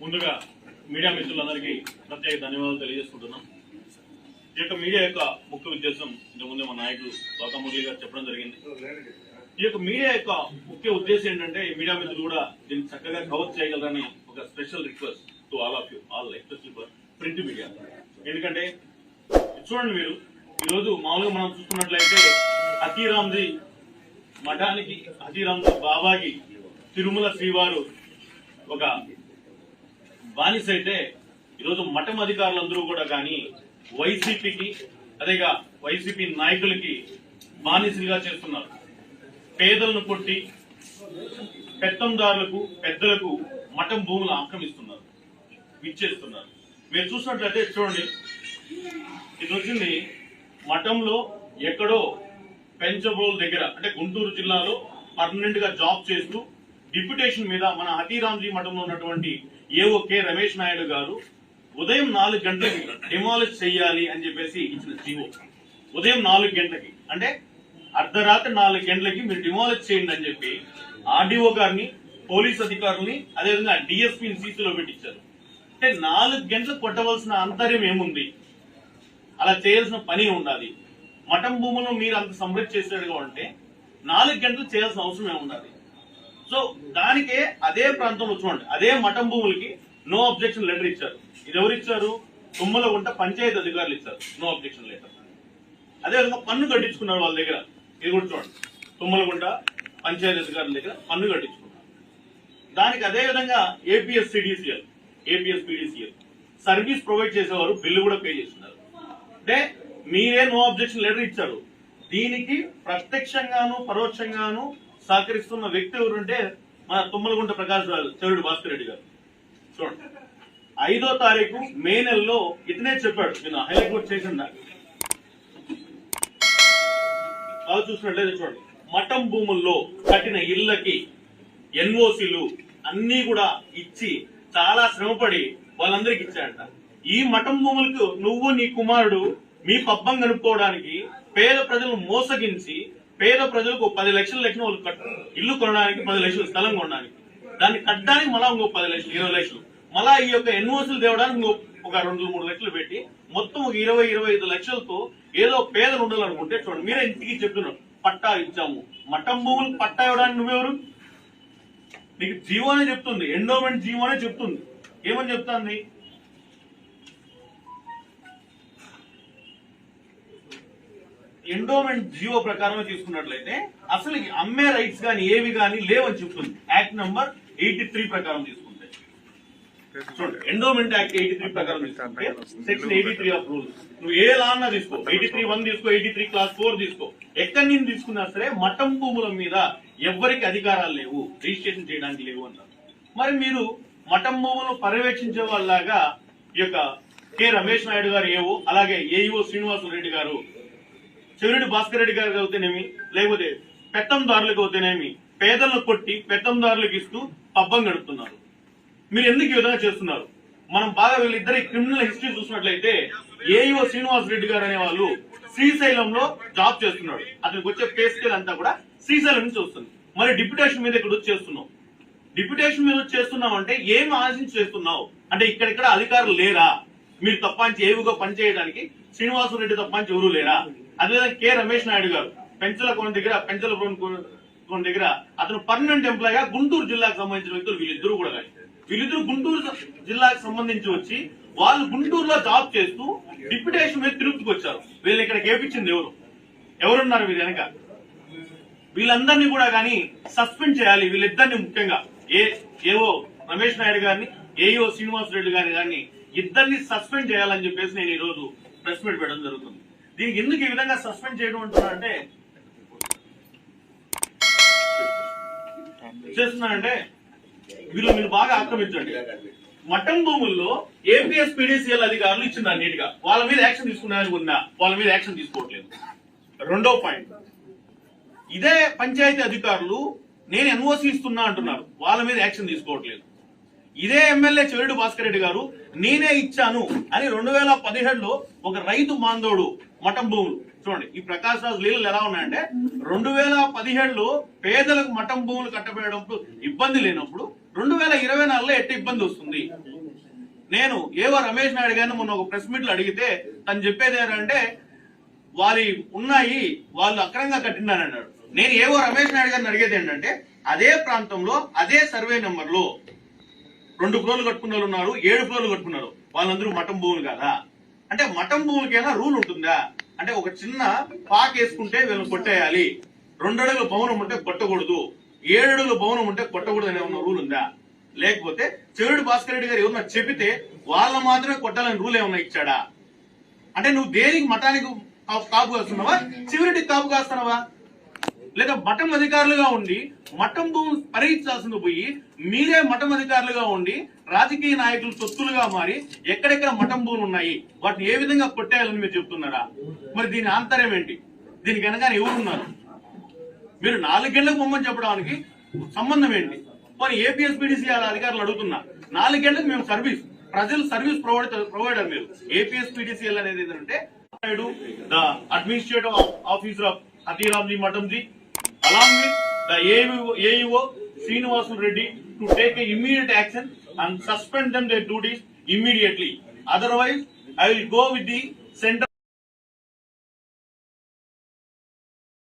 ముందుగా మీడియా మిత్రులందరికీ ప్రత్యేక ధన్యవాదాలు తెలియజేసుకుంటున్నాం. ఈ యొక్క మీడియా యొక్క ముఖ్య ఉద్దేశం ఇంతకుముందే మా నాయకులు గౌతమ్ గారు చెప్పడం జరిగింది. ఈ యొక్క మీడియా యొక్క ముఖ్య ఉద్దేశం ఏంటంటే ఈ మీడియా మిత్రులు కూడా దీన్ని చక్కగా కవర్ చేయగలరని ఒక special request to all of you all especially for print media. ఎందుకంటే చూడండి మీరు ఈరోజు మామూలుగా మనం చూసుకున్నట్లయితే హతీరామ్జీ మఠానికి హతీరామ్జీ బాబాకి తిరుమల శ్రీవారు ఒక బానిస అయితే ఈరోజు మఠం అధికారులందరూ కూడా కానీ వైసీపీకి అదేగా వైసీపీ నాయకులకి బానిసలుగా చేస్తున్నారు. పేదలను కొట్టి పెత్తందారులకు పెద్దలకు మఠం భూములు ఆక్రమిస్తున్నారు విచ్చేస్తున్నారు. మీరు చూసినట్లయితే చూడండి ఇది వచ్చింది మఠంలో ఎక్కడో పెంచబోల్ దగ్గర అంటే గుంటూరు జిల్లాలో పర్మనెంట్గా జాబ్ చేస్తూ డిప్యుటేషన్ మీద మన హతీరాంజీ మఠంలో ఉన్నటువంటి ఏఓ కె రమేష్ నాయుడు గారు ఉదయం నాలుగు గంటలకి డిమాలిష్ చేయాలి అని చెప్పేసి ఇచ్చిన జీవో. ఉదయం నాలుగు గంటలకి. అంటే అర్ధరాత్రి నాలుగు గంటలకి మీరు డిమాలిష్ చేయండి అని చెప్పి ఆర్డీఓ గారిని పోలీస్ అధికారుల్ని అదేవిధంగా డిఎస్పీని సీసీలో పెట్టించారు. అంటే నాలుగు గంటలకు కొట్టవలసిన అంతర్యం ఏముంది? అలా చేయాల్సిన పని ఉండాలి. మఠం భూములను మీరు అంత సమృద్ధి చేసేట్టుగా ఉంటే నాలుగు గంటలు చేయాల్సిన అవసరం ఏముండాలి? సో దానికే అదే ప్రాంతంలో చూడండి. అదే మఠం భూములకి నో అబ్జెక్షన్ లెటర్ ఇచ్చారు. ఇది ఎవరు ఇచ్చారు? తుమ్మలగుంట పంచాయతీ అధికారులు ఇచ్చారు. నో అబ్జెక్షన్ లెటర్ అదే విధంగా పన్ను కట్టించుకున్నారు వాళ్ళ దగ్గర. ఇది కూడా చూడండి. తుమ్మలగుంట పంచాయతీ అధికారుల దగ్గర పన్ను కట్టించుకున్నారు. దానికి అదే విధంగా APS CDCL APS PDCL service provide చేసేవారు బిల్లు కూడా పే చేస్తున్నారు. అంటే మీరే నో అబ్జెక్షన్ లెటర్ ఇచ్చారు. దీనికి ప్రత్యక్షంగాను పరోక్షంగాను సహకరిస్తున్న వ్యక్తి ఎవరుంటే మన తుమ్మలగుంట ప్రకాష్ రాజు భాస్కర్ రెడ్డి గారు. చూడండి. ఐదో తారీఖు మే నెలలో ఇతనే చెప్పాడు నేను హైలైట్ కూడా చేసిన అది చూసినట్లయితే చూడండి. మఠం భూముల్లో కట్టిన ఇళ్ళకి ఎన్ఓసీలు అన్ని కూడా ఇచ్చి చాలా శ్రమపడి వాళ్ళందరికి ఇచ్చాడంట ఈ మఠం భూములకు నువ్వు నీ కుమారుడు మీ పబ్బం గడుపుకోవడానికి పేద ప్రజలను మోసగించి పేద ప్రజలకు పది లక్షల లెక్కన వాళ్ళు ఇల్లు కొనడానికి పది లక్షలు స్థలం కొనడానికి. దాన్ని కట్టడానికి మళ్ళా ఇంకో పది లక్షలు ఇరవై లక్షలు. మళ్ళా ఈ యొక్క ఎన్ఓసీలు తేవడానికి ఇంకో ఒక రెండు మూడు లక్షలు పెట్టి మొత్తం ఒక ఇరవై ఇరవై ఐదు లక్షలతో ఏదో పేదలు ఉండాలనుకుంటే చూడండి. మీరే ఇంటికి చెప్తున్నారు. పట్టా ఇచ్చాము. మఠం భూములు పట్టా ఇవ్వడానికి నువ్వెవరు? నీకు జీవోనే చెప్తుంది. ఎండోమెంట్ జీవోనే చెప్తుంది. ఏమని చెప్తాంది? ఎండోమెంట్ జియో ప్రకారం తీసుకున్నట్లయితే అసలు అమ్మే రైట్స్ కానీ ఏవి కానీ లేవని చెప్తుంది. యాక్ట్ నంబర్ ఎయిటీ త్రీ ప్రకారం తీసుకుంటే. చూడండి ఎండోమెంట్ యాక్ట్ ఎయిటీ త్రీ ప్రకారం తీసుకుంటే section eighty three of rules నువ్వు ఏ లా అన్నా తీసుకో. ఎయిటీ త్రీ వన్ తీసుకో ఎయిటీ త్రీ క్లాస్ ఫోర్ తీసుకో. ఎక్కడి నుంచి తీసుకున్నా సరే మఠం భూముల మీద ఎవ్వరికి అధికారాలు లేవు రిజిస్ట్రేషన్ చేయడానికి లేవు అన్నారు మరి మీరు మఠం భూములను పర్యవేక్షించే వాళ్ళలాగా ఈ యొక్క కె రమేష్ నాయుడు గారు ఏవో అలాగే ఏఈఓ శ్రీనివాసులు రెడ్డి గారు చెవిరెడ్డి భాస్కర్ రెడ్డి గారికి అవుతేనేమి? లేకపోతే పెత్తందారులకు అవుతేనేమి? పేదలను కొట్టి పెత్తందారులకు ఇస్తూ పబ్బం గడుపుతున్నారు. మీరు ఎందుకు ఈ విధంగా చేస్తున్నారు? మనం బాగా వీళ్ళిద్దరి క్రిమినల్ హిస్టరీ చూసినట్లయితే ఏఈఓ శ్రీనివాస్ రెడ్డి గారు అనే వాళ్ళు శ్రీశైలంలో జాబ్ చేస్తున్నాడు. అతనికి వచ్చే పే స్కేల్ అంతా కూడా శ్రీశైలం నుంచి వస్తుంది. మరి డిప్యుటేషన్ మీద ఇక్కడ వచ్చి చేస్తున్నావు డిప్యుటేషన్ మీద వచ్చి చేస్తున్నావు అంటే ఏం ఆశించి చేస్తున్నావు? అంటే ఇక్కడిక్కడ అధికారులు లేరా? మీరు తప్పాంచి ఏవిగా పనిచేయడానికి శ్రీనివాసరెడ్డి తప్పాంచి ఎవరు లేరా? అదేవిధంగా కె రమేష్ నాయుడు గారు పెంచల కోన దగ్గర పెంచల కోన దగ్గర అతను పర్మనెంట్ ఎంప్లాయ్గా గుంటూరు జిల్లాకు సంబంధించిన వ్యక్తులు వీళ్ళిద్దరు కూడా వీళ్ళిద్దరు గుంటూరు జిల్లాకు సంబంధించి వచ్చి వాళ్ళు గుంటూరులో జాబ్ చేస్తూ డిప్యుటేషన్ మీద తిరుపతికి వచ్చారు. వీళ్ళు ఇక్కడ కేపించింది ఎవరు? ఎవరున్నారు వీరి వెనక? వీళ్ళందరినీ కూడా కానీ సస్పెండ్ చేయాలి. వీళ్ళిద్దరిని ముఖ్యంగా ఏ ఏవో రమేష్ నాయుడు గారిని ఏఓ శ్రీనివాస్ రెడ్డి గారిని కానీ ఇద్దరిని సస్పెండ్ చేయాలని చెప్పేసి నేను ఈ రోజు ప్రెస్ మీట్ పెట్టడం జరుగుతుంది. దీనికి ఎందుకు ఈ విధంగా సస్పెండ్ చేయడం అంటున్నారంటే చేస్తున్నారంటే వీళ్ళు మీరు బాగా ఆక్రమించండి. మఠం భూముల్లో ఏపీఎస్ పీడీసీఎల్ అధికారులు ఇచ్చిన్నారు నీట్గా వాళ్ళ మీద యాక్షన్ తీసుకున్నారని ఉన్నా వాళ్ళ మీద యాక్షన్ తీసుకోవట్లేదు. రెండో పాయింట్. ఇదే పంచాయతీ అధికారులు నేను ఎన్ఓసి ఇస్తున్నా అంటున్నారు వాళ్ళ మీద యాక్షన్ తీసుకోవట్లేదు. ఇదే ఎమ్మెల్యే చెవిరెడ్డి భాస్కర్ రెడ్డి గారు నేనే ఇచ్చాను అని రెండు వేల పదిహేడులో ఒక రైతు మాందోడు మఠం భూములు. చూడండి ఈ ప్రకాశ్ రాజు లీలలు ఎలా ఉన్నాయంటే రెండు వేల పదిహేడులో పేదలకు మఠం భూములు కట్టబోయడంతో ఇబ్బంది లేనప్పుడు రెండు వేల ఇరవై నాలుగులో ఎట్టి ఇబ్బంది వస్తుంది? నేను ఏవో రమేష్ నాయుడు గారిని మొన్న ఒక ప్రెస్ మీట్లో అడిగితే తను చెప్పేది ఏంటంటే వారి ఉన్నాయి వాళ్ళు అక్రంగా కట్టినారన్నాడు నేను ఏవో రమేష్ నాయుడు గారిని అడిగేది ఏంటంటే అదే ప్రాంతంలో అదే సర్వే నెంబర్లో రెండు ఫ్లోర్లు కట్టుకున్న వాళ్ళు ఉన్నారు ఏడు ఫ్లోర్లు కట్టుకున్నారు వాళ్ళందరూ మఠం భూములు కాదా? అంటే మఠం భూములకైనా రూల్ ఉంటుందా? అంటే ఒక చిన్న పాక్ వేసుకుంటే వీళ్ళని కొట్టేయాలి. రెండడుగుల భవనం ఉంటే కొట్టకూడదు. ఏడు అడుగుల భవనం ఉంటే కొట్టకూడదు అనే ఉన్న రూల్ ఉందా? లేకపోతే చెరుడు భాస్కర్ రెడ్డి గారు ఏమన్నా చెబితే వాళ్ళ మాత్రమే కొట్టాలని రూల్ ఏమన్నా ఇచ్చాడా? అంటే నువ్వు దేనికి మఠానికి కాపు కాస్తున్నావా? చివరికి కాపు కాస్తున్నావా? లేదా మఠం అధికారులుగా ఉండి మఠం భూమి పరిగించాల్సింది పోయి మీరే మఠం అధికారులుగా ఉండి రాజకీయ నాయకులు తొత్తులుగా మారి ఎక్కడెక్కడ మఠం భూములు ఉన్నాయి వాటిని ఏ విధంగా కొట్టేయాలని మీరు చెప్తున్నారా? మరి దీని ఆంతర్యం ఏంటి? దీనికి వెనకాల ఎవరున్నారు? మీరు నాలుగేళ్ళకు పొమ్మని చెప్పడానికి సంబంధం ఏంటి? మరి ఏపీఎస్పీడీసీ అధికారులు అడుగుతున్నా నాలుగేళ్ళకు మేము సర్వీస్ ప్రజలు సర్వీస్ ప్రొవైడ్ ప్రొవైడర్ మీరు. ఏపీఎస్పీడీసీఎల్ అనేది ఏంటంటే ద అడ్మినిస్ట్రేటివ్ ఆఫీసర్ ఆఫ్ అతీరామ్జీ మఠంజీ along with the AEO, AEO was Reddy to take immediate action and suspend them their duties immediately. Otherwise, I will go with the central